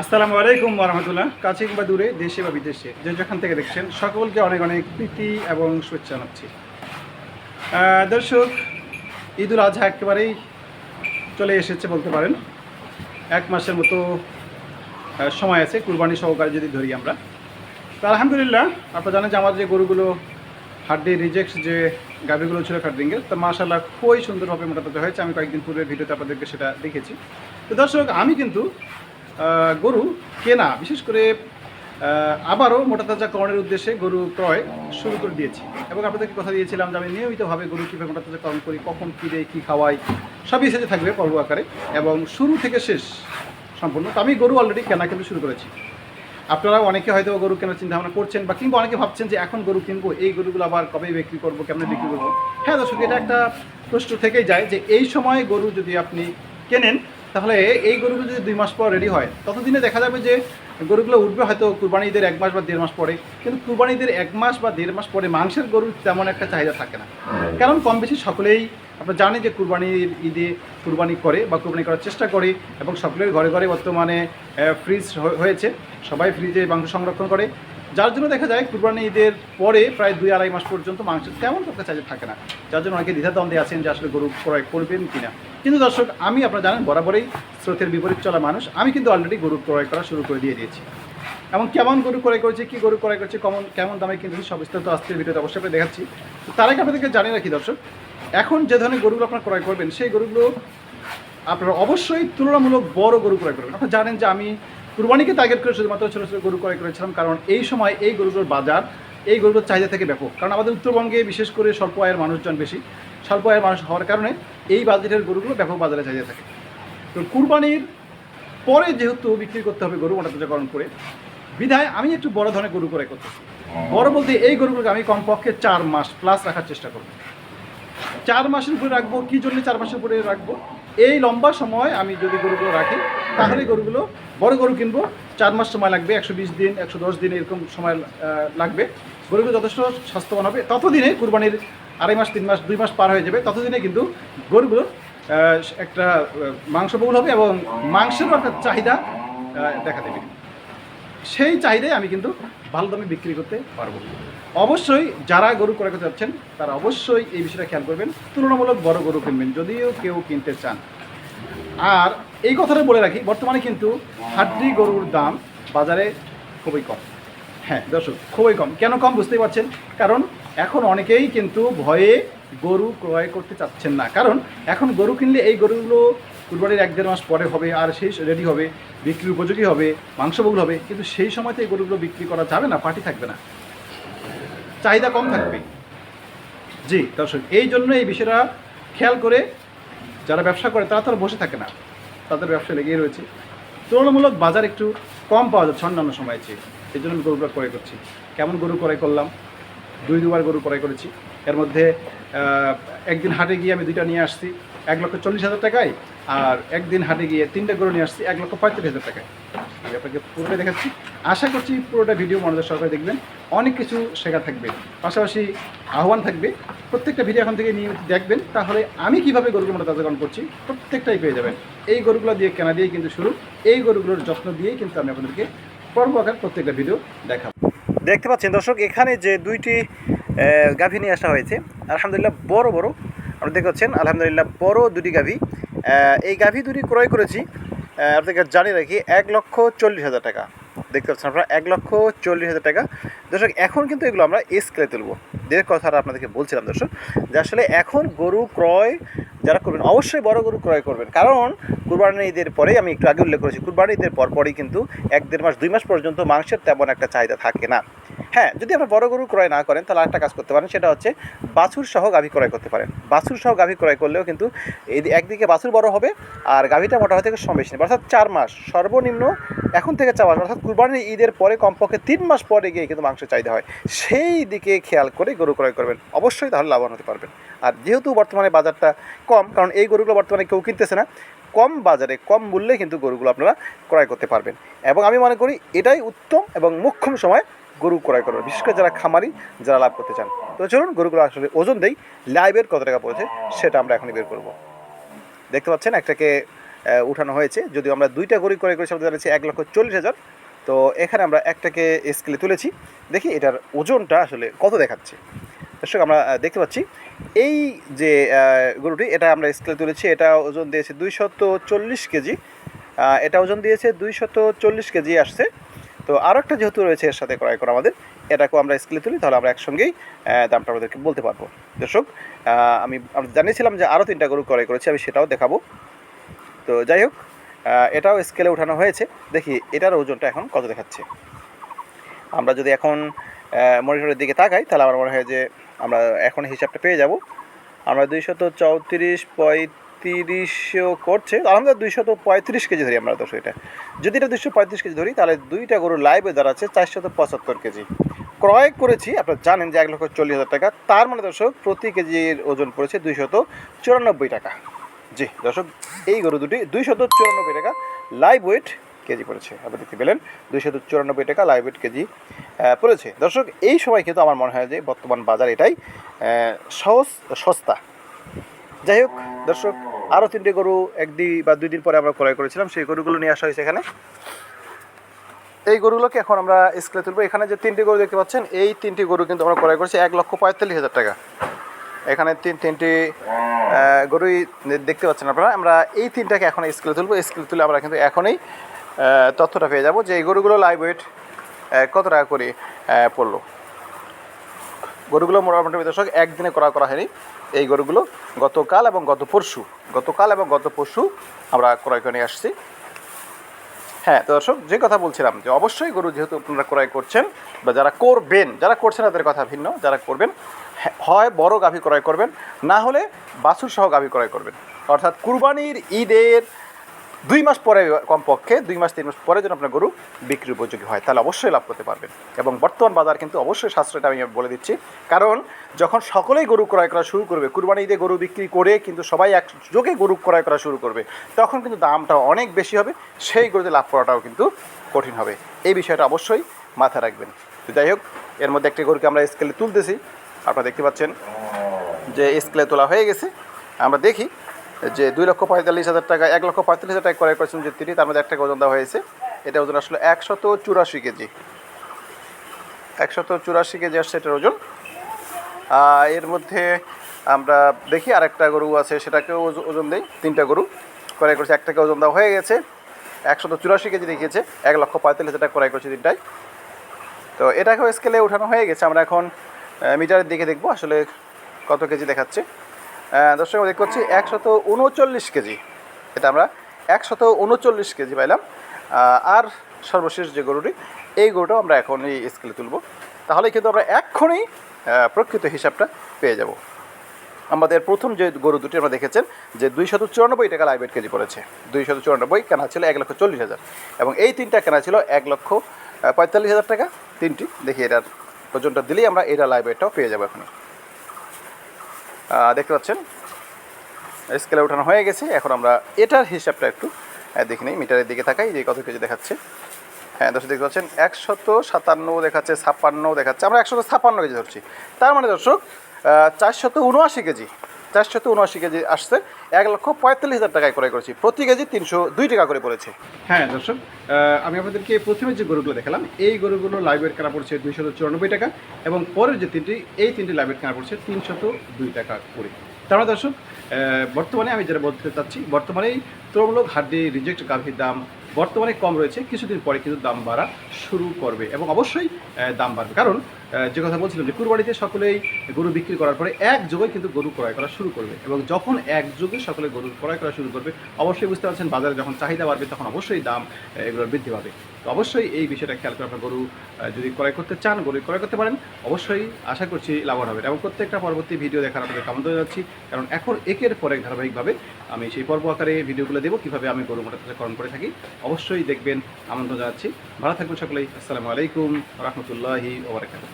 আসসালামু আলাইকুম রহমতুল্লাহ। কাছে কিংবা দূরে, দেশে বা বিদেশে, যে যেখান থেকে দেখছেন, সকলকে অনেক অনেক প্রীতি এবং শুভেচ্ছা জানাচ্ছি। দর্শক, ঈদুল আজহা একেবারেই চলে এসেছে বলতে পারেন। এক মাসের মতো সময় আছে, কুরবানি সহকারে যদি ধরি আমরা। তো আলহামদুলিল্লাহ, আপনারা জানেন যে আমার যে গরুগুলো, হাড্ডি রিজেক্ট যে গাভিগুলো ছিল ফ্যাটরিংয়ের তো মাশাল্লাহ খুবই সুন্দরভাবে মোটামুটি হয়েছে। আমি কয়েকদিন পূর্বের ভিডিওতে আপনাদেরকে সেটা দেখেছি। তো দর্শক, আমি কিন্তু গরু কেনা, বিশেষ করে আবারও মোটা তাজাকরণের উদ্দেশ্যে গরু ক্রয় শুরু করে দিয়েছি। এবং আপনাদেরকে কথা দিয়েছিলাম যে আমি নিয়মিতভাবে গরু কীভাবে মোটা তাজাকরণ করি, কখন কী দেয়, কী খাওয়াই, সবই সেটা থাকবে পর্ব আকারে। এবং শুরু থেকে শেষ সম্পূর্ণ। তো আমি গরু অলরেডি কেনা কিন্তু শুরু করেছি। আপনারা অনেকে হয়তো গরু কেনার চিন্তা ভাবনা করছেন বা কিংবা অনেকে ভাবছেন যে এখন গরু কিনবো, এই গরুগুলো আবার কবে বিক্রি করব, কেমন বিক্রি করব? হ্যাঁ দর্শক, এটা একটা প্রশ্ন থেকেই যায় যে এই সময় গরু যদি আপনি কেনেন তাহলে এই গরুগুলো যদি দুই মাস পর রেডি হয় ততদিনে দেখা যাবে যে গরুগুলো উঠবে হয়তো কুরবানি ঈদের এক মাস বা দেড় মাস পরে। কিন্তু কুরবানি ঈদের এক মাস বা দেড় মাস পরে মাংসের গরুর তেমন একটা চাহিদা থাকে না। কারণ কম বেশি সকলেই আপনারা জানেন যে কুরবানির ঈদে কুরবানি করে বা কুরবানি করার চেষ্টা করে এবং সকলের ঘরে ঘরে বর্তমানে ফ্রিজ হয়েছে। সবাই ফ্রিজে মাংস সংরক্ষণ করে। যার জন্য দেখা যায় কুরবানি ঈদের পরে প্রায় দুই আড়াই মাস পর্যন্ত মাংস তেমন একটা চাহিদা থাকে না। যার জন্য অনেকে দ্বিধাদ্বন্দ্বে আছেন যে আসলে গরু ক্রয় করবেন কিনা। কিন্তু দর্শক, আমি আপনারা জানেন বরাবরই স্রোতের বিপরীত চলা মানুষ। আমি কিন্তু অলরেডি গরু ক্রয় করা শুরু করে দিয়ে দিয়েছি। এবং কেমন গরু ক্রয় করেছে, কী গরু ক্রয় করছে, কেমন কেমন দামে কিন্তু সব বিস্তারিত আজকের ভিডিওতে অবশ্যই আপনাদের দেখাচ্ছি। তো তার আগে আপনাদেরকে জানি রাখি দর্শক, এখন যে ধরনের গরুগুলো আপনারা ক্রয় করবেন, সেই গরুগুলো আপনারা অবশ্যই তুলনামূলক বড় গরু ক্রয় করবেন। আপনারা জানেন যে আমি কুরবানিকে টার্গেট করে শুধুমাত্র ছোটো ছোটো গরু ক্রয় করেছিলাম কারণ এই সময় এই গরুগুলোর বাজার এই গরুগুলোর চাহিদা থেকে ব্যাপক। কারণ আমাদের উত্তরবঙ্গে বিশেষ করে স্বল্প আয়ের মানুষজন বেশি। স্বল্প আয়ের মানুষ হওয়ার কারণে এই বাজেটের গরুগুলো ব্যাপক বাজারে চাহিদা থাকে। তো কুরবানির পরে যেহেতু বিক্রি করতে হবে গরু মোটাতাজাকরণ করে বিধায় আমি একটু বড় ধরনের গরু ক্রয় করতেছি বড় বলতে এই গরুগুলোকে আমি কমপক্ষে চার মাস প্লাস রাখার চেষ্টা করব। চার মাসের উপরে রাখব কী জন্য চার মাসের উপরে রাখব? এই লম্বা সময় আমি যদি গরুগুলো রাখি তাহলে গরুগুলো বড় গরু কিনবো। চার মাস সময় লাগবে একশো বিশ দিন একশো দশ দিন এরকম সময় লাগবে। গরুগুলো যথেষ্ট স্বাস্থ্যবান হবে। ততদিনে কুরবানির আড়াই মাস তিন মাস দুই মাস পার হয়ে যাবে। ততদিনে কিন্তু গরুগুলোর আহ, একটা মাংসবহুল হবে এবং মাংসেরও একটা চাহিদা দেখা দেবে। সেই চাহিদায় আমি কিন্তু ভালো দামে বিক্রি করতে পারব। অবশ্যই যারা গরু ক্রয় করতে যাচ্ছেন তারা অবশ্যই এই বিষয়টা খেয়াল করবেন। তুলনামূলক বড় গরু কিনবেন যদিও কেউ কিনতে চান। আর এই কথাটা বলে রাখি, বর্তমানে কিন্তু হাড্ডি গরুর দাম বাজারে খুবই কম। হ্যাঁ দর্শক, খুবই কম। কেন কম বুঝতেই পারছেন? কারণ এখন অনেকেই কিন্তু ভয়ে গরু ক্রয় করতে চাচ্ছেন না। কারণ এখন গরু কিনলে এই গরুগুলো কুরবানির এক দেড় মাস পরে হবে, আর সেই রেডি হবে, বিক্রি উপযোগী হবে, মাংসবহুল হবে, কিন্তু সেই সময়তে এই গরুগুলো বিক্রি করা যাবে না, পার্টি থাকবে না। চাহিদা কম থাকবে। জি, দর্শক, এই জন্য এই বিষয়টা খেয়াল করে যারা ব্যবসা করে, তারা তো আর বসে থাকে না। তাদের ব্যবসা লেগেই রয়েছে। তুলনামূলক বাজার একটু কম পাওয়া যাচ্ছে অন্যান্য সময় চেয়ে। এই জন্য আমি গরুটা ক্রয় করছি। কেমন গরু ক্রয় করলাম? দুই, দুবার গরু ক্রয় করেছি। এর মধ্যে একদিন হাটে গিয়ে আমি দুইটা নিয়ে আসছি। এক লক্ষ চল্লিশ হাজার টাকায়, আর একদিন হাটে গিয়ে তিনটা গরু নিয়ে আসছি, এক লক্ষ পঁয়ত্রিশ হাজার টাকায়। আমি আপনাকে পুরোটা দেখাচ্ছি। আশা করছি পুরোটা ভিডিও মনোযোগ সহকারে দেখবেন। অনেক কিছু শেখা থাকবে। পাশাপাশি আহ্বান থাকবে। প্রত্যেকটা ভিডিও এখন থেকে নিয়মিত দেখবেন। তাহলে আমি কীভাবে গরুগুলো তাজাকরণ করছি, প্রত্যেকটাই পেয়ে যাবেন। এই গরুগুলো দিয়ে কেনা দিয়ে কিন্তু শুরু। এই গরুগুলোর যত্ন দিয়েই কিন্তু আমি আপনাদেরকে পর্ব আকার প্রত্যেকটা ভিডিও দেখাবো। দেখতে পাচ্ছেন দর্শক, এখানে যে দুইটি গাভী নিয়ে আসা হয়েছে, আলহামদুলিল্লাহ বড় বড়। আপনি দেখতে পাচ্ছেন, আলহামদুলিল্লাহ বড় দুটি গাভী। এই গাভী দুটি ক্রয় করেছি আপনাকে জানিয়ে রাখি, এক লক্ষ চল্লিশ হাজার টাকা। দেখতে পাচ্ছেন আপনারা, এক লক্ষ চল্লিশ হাজার টাকা। দর্শক, এখন কিন্তু এগুলো আমরা স্কেলে তুলবো। যে কথাটা আপনাদেরকে বলছিলাম, দর্শক, যে আসলে এখন গরু ক্রয় যারা করবেন, অবশ্যই বড় গরু ক্রয় করবেন। কারণ কুরবানি ঈদের পরেই আমি একটু আগে উল্লেখ করেছি কুরবানি ঈদের পরপরই কিন্তু এক দেড় মাস, দুই মাস পর্যন্ত মাংসের তেমন একটা চাহিদা থাকে না। হ্যাঁ যদি আপনার বড় গরু ক্রয় না করেন, তাহলে একটা কাজ করতে পারেন, সেটা হচ্ছে বাছুর সহ গাভী ক্রয় করতে পারেন। বাছুর সহ গাভী ক্রয় করলেও কিন্তু একদিকে বাছুর বড় হবে, আর গাভীটা মোটা হতে সম বেশি নেবে। অর্থাৎ চার মাস, সর্বনিম্ন এখন থেকে চার মাস, অর্থাৎ কুরবানির ঈদের পরে কমপক্ষে তিন মাস পরে গিয়ে কিন্তু মাংস চাহিদা হয়। সেই দিকে খেয়াল করে গরু ক্রয় করবেন। অবশ্যই তাহলে লাভবান হতে পারবেন। আর যেহেতু বর্তমানে বাজারটা কম, কারণ এই গরুগুলো বর্তমানে কেউ কিনতেছে না, কম বাজারে, কম মূল্যে কিন্তু গরুগুলো আপনারা ক্রয় করতে পারবেন। এবং আমি মনে করি এটাই উত্তম এবং মুখ্যম সময় গরু ক্রয় করবেন বিশেষ করে যারা খামারি, যারা লাভ করতে চান। তো চলুন গরুগুলো আসলে ওজন দেই, লাইভের কত টাকা পড়েছে সেটা আমরা এখনই বের করব। দেখতে পাচ্ছেন একটাকে উঠানো হয়েছে। যদিও আমরা দুইটা গরু ক্রয় করেছি, আমাদের জানিয়েছি এক লক্ষ চল্লিশ হাজার। তো এখানে আমরা একটাকে স্কেলে তুলেছি। দেখি এটার ওজনটা আসলে কত দেখাচ্ছে। দর্শক, আমরা দেখতে পাচ্ছি, এই যে গরুটি, এটা আমরা স্কেলে তুলেছি, এটা ওজন দিয়েছে দুইশত চল্লিশ কেজি। এটা ওজন দিয়েছে দুইশত চল্লিশ কেজি আসছে। তো আরও একটা যেহেতু রয়েছে এর সাথে ক্রয় করা আমাদের, এটাকেও আমরা স্কেলে তুলি, তাহলে আমরা একসঙ্গেই দামটা আমাদেরকে বলতে পারব। দর্শক আমি জানিয়েছিলাম যে আরও তিনটা গরু ক্রয় করেছি, আমি সেটাও দেখাবো। তো যাই হোক এটাও স্কেলে উঠানো হয়েছে। দেখি, এটার ওজনটা এখন কত দেখাচ্ছে? আমরা যদি এখন মনিটরের দিকে তাকাই, তাহলে আমার মনে হয় যে আমরা এখন হিসাবটা পেয়ে যাব। আমরা দুইশত চৌত্রিশ পঁয়ত্রিশও করছে। আমাদের দুইশত পঁয়ত্রিশ কেজি ধরি আমরা দর্শক এটা। যদি এটা দুইশো পঁয়ত্রিশ কেজি ধরি, তাহলে দুইটা গরু লাইভে দাঁড়াচ্ছে চারশত পঁচাত্তর কেজি। ক্রয় করেছি, আপনারা জানেন যে এক লক্ষ চল্লিশ হাজার টাকা। তার মানে দর্শক, প্রতি কেজির ওজন পড়েছে দুইশত চুরানব্বই টাকা। জি, দর্শক, এই গরু দুটি দুইশত চুরানব্বই টাকা লাইভ ওয়েট কেজি পড়েছে। আপনি দেখতে পেলেন, দুইশত চুরানব্বই টাকা লাইভ ওয়েট কেজি পড়েছে। দর্শক, এই সময় কিন্তু আমার মনে হয় যে বর্তমান বাজার এটাই সহজ, সস্তা। যাই হোক, দর্শক আরও তিনটে গরু একদিন বা দুই দিন পরে আমরা ক্রয় করেছিলাম, সেই গরুগুলো নিয়ে আসা হয়েছে এখানে। এই গরুগুলোকে এখন আমরা স্কেলে তুলবো। এখানে যে তিনটি গরু দেখতে পাচ্ছেন, এই তিনটি গরু কিন্তু আমরা ক্রয় করেছি এক লক্ষ পঁয়তাল্লিশ হাজার টাকা। এখানে তিন, তিনটি গরুই দেখতে পাচ্ছেন আপনারা। আমরা এই তিনটাকে এখন স্কেলে তুলবো। স্কেলে তুলে আমরা কিন্তু এখনই তথ্যটা পেয়ে যাব যে এই গরুগুলো লাইভ ওয়েট কত টাকা করে পড়ল। গরুগুলো মোটামুটি দর্শক একদিনে করা করা হয়নি। এই গরুগুলো গতকাল এবং গত পরশু গতকাল এবং গত পরশু আমরা ক্রয় করে নিয়ে আসছি। হ্যাঁ তো দর্শক যে কথা বলছিলাম যে অবশ্যই গরু যেহেতু আপনারা ক্রয় করছেন বা যারা করবেন যারা করছেন তাদের কথা ভিন্ন যারা করবেন হ্যাঁ, বড় গাভী ক্রয় করবেন না হলে বাছুর সহ গাভী ক্রয় করবেন। অর্থাৎ কুরবানির ঈদের দুই মাস পরে কমপক্ষে, দুই মাস, তিন মাস পরে যেন আপনার গরু বিক্রি উপযোগী হয়, তাহলে অবশ্যই লাভ করতে পারবেন। এবং বর্তমান বাজার কিন্তু অবশ্যই সাশ্রয়টা আমি বলে দিচ্ছি। কারণ যখন সকলেই গরু ক্রয় করা শুরু করবে, কুরবানি ঈদে গরু বিক্রি করে কিন্তু সবাই একযোগে গরু ক্রয় করা শুরু করবে, তখন কিন্তু দামটা অনেক বেশি হবে, সেই গরুতে লাভ করাটাও কিন্তু কঠিন হবে। এই বিষয়টা অবশ্যই মাথায় রাখবেন। তো যাই হোক, এর মধ্যে একটি গরুকে আমরা স্কেলে তুলতেছি। আপনারা দেখতে পাচ্ছেন যে স্কেলে তোলা হয়ে গেছে। আমরা দেখি যে দুই লক্ষ পঁয়তাল্লিশ হাজার টাকা, এক লক্ষ পঁয়তাল্লিশ হাজার টাকা ক্রয় করেছেন যে তিনি, তার মধ্যে এক টাকা ওজন দেওয়া হয়েছে। এটা ওজন আসলে একশত চুরাশি কেজি। একশত চুরাশি কেজি আসছে এটার ওজন। এর মধ্যে আমরা দেখি আরেকটা গরু আছে, সেটাকেও ওজ- ওজন দেই, তিনটা গরু। ক্রয় করেছে, একটাকে ওজন দেওয়া হয়ে গেছে। একশত চুরাশি কেজি দেখিয়েছে, এক লক্ষ পঁয়তাল্লিশ হাজার টাকা ক্রয় করেছে তিনটায় তো এটাকেও স্কেলে ওঠানো হয়ে গেছে। আমরা এখন মিটারের দিকে দেখব, আসলে কত কেজি দেখাচ্ছে। দর্শক দেখতে পাচ্ছি একশত উনচল্লিশ কেজি। এটা আমরা একশত উনচল্লিশ কেজি পাইলাম। আর সর্বশেষ যে গরুটি, এই গরুটাও আমরা এখন এই স্কেলে তুলব। তাহলে কিন্তু আমরা এক্ষুনি প্রকৃত হিসাবটা পেয়ে যাব। আমাদের প্রথম যে গরু দুটি আমরা দেখেছেন, যে দুইশত চুরানব্বই টাকা লাইভ কেজি পড়েছে। দুইশত চুরানব্বই, কেনা ছিল এক লক্ষ চল্লিশ হাজার। এবং এই তিনটা কেনা ছিল এক লক্ষ পঁয়তাল্লিশ হাজার টাকা। তিনটি, দেখি এটার ওজনটা দিলেই আমরা এটা লাইভ ওয়েটটাও পেয়ে যাব এখন দেখতে পাচ্ছেন? স্কেলে উঠানো হয়ে গেছে। এখন আমরা এটার হিসাবটা একটু দেখি নিই মিটারের দিকে থাকাই যে কত কেজি দেখাচ্ছে। হ্যাঁ দর্শক, দেখতে পাচ্ছেন, একশত সাতান্ন দেখাচ্ছে, ছাপ্পান্ন দেখাচ্ছে। আমরা একশত ছাপ্পান্ন কেজি ধরছি। তার মানে দর্শক চারশত উনআশি কেজি চারশত উনআশি কেজি আসছে। এক লক্ষ পঁয়তাল্লিশ হাজার টাকায় ক্রয় করেছি। প্রতি কেজি তিনশো দুই টাকা করে পড়েছে। হ্যাঁ দর্শক আমি আপনাদেরকে প্রথমে যে গরুগুলো দেখালাম, এই গরুগুলো লাইভের কেনা পড়ছে দুইশত চুরানব্বই টাকা এবং পরের যে তিনটি, এই তিনটি লাইভের কেনা পড়ছে তিনশত দুই টাকা করে। তার মানে দর্শক বর্তমানে আমি যেটা বলতে চাচ্ছি বর্তমানেই তুলনামূলক হাড্ডি রিজেক্ট গাভীর দাম বর্তমানে কম রয়েছে, কিছুদিন পরে কিন্তু দাম বাড়া শুরু করবে এবং অবশ্যই দাম বাড়বে। কারণ যে কথা বলছিলাম যে কুরবানিতে সকলেই গরু বিক্রি করার পরে একযোগে কিন্তু গরু ক্রয় করা শুরু করবে এবং যখন একযোগে সকলে গরু ক্রয় করা শুরু করবে, অবশ্যই বুঝতে পারছেন বাজারে যখন চাহিদা বাড়বে তখন অবশ্যই দাম এগুলোর বৃদ্ধি পাবে। তো অবশ্যই এই বিষয়টা খেয়াল করে আপনার গরু যদি ক্রয় করতে চান, গরু ক্রয় করতে পারেন, অবশ্যই আশা করছি লাভবান হবে এবং প্রত্যেকটা পরবর্তী ভিডিও দেখার আপনাদের কামনা যাচ্ছি, কারণ এখন একের পর এক ধারাবাহিকভাবে আমি সেই পর্ব আকারে ভিডিওগুলো দেবো, কীভাবে আমি গরু মোটাতাকরণ করে থাকি। অবশ্যই দেখবেন, আমন্ত্রণ জানাচ্ছি। ভালো থাকবেন সকলেই। আসসালামু আলাইকুম রহমতুল্লাহি ওবরাকাতুহ